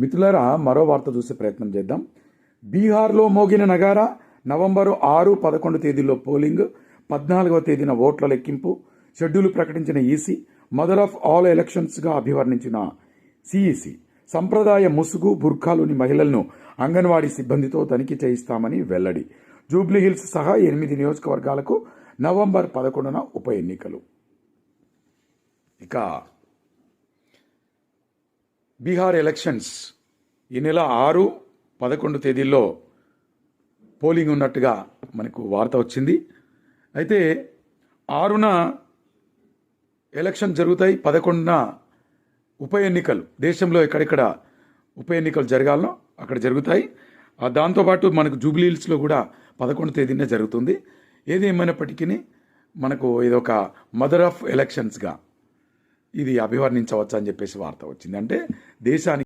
మిత్రులారా మరో వార్త చూసే ప్రయత్నం చేద్దాం. బీహార్లో మోగిన నగారా నవంబరు ఆరు పదకొండు తేదీల్లో పోలింగ్ పద్నాలుగవ తేదీన ఓట్ల లెక్కింపు షెడ్యూల్ ప్రకటించిన ఈసీ మదర్ ఆఫ్ ఆల్ ఎలక్షన్స్గా అభివర్ణించిన సిఈసి. సంప్రదాయ ముసుగు బుర్ఖాలోని మహిళలను అంగన్వాడీ సిబ్బందితో తనిఖీ చేయిస్తామని వెల్లడి. జూబ్లీహిల్స్ సహా ఎనిమిది నియోజకవర్గాలకు నవంబర్ పదకొండున ఉప ఎన్నికలు. ఇక బీహార్ ఎలక్షన్స్ ఈ నెల ఆరు పదకొండు తేదీల్లో పోలింగ్ ఉన్నట్టుగా మనకు వార్త వచ్చింది. అయితే ఆరున ఎలక్షన్ జరుగుతాయి పదకొండున ఉప ఎన్నికలు. దేశంలో ఎక్కడెక్కడ ఉప ఎన్నికలు జరగాలనో అక్కడ జరుగుతాయి. దాంతోపాటు మనకు జూబ్లీహిల్స్లో కూడా పదకొండు తేదీనే జరుగుతుంది. ఏది ఏమైనప్పటికీ మనకు ఇదొక మదర్ ఆఫ్ ఎలక్షన్స్గా ఇది అభివర్ణించవచ్చు అని చెప్పేసి వార్త వచ్చింది. అంటే దేశానికి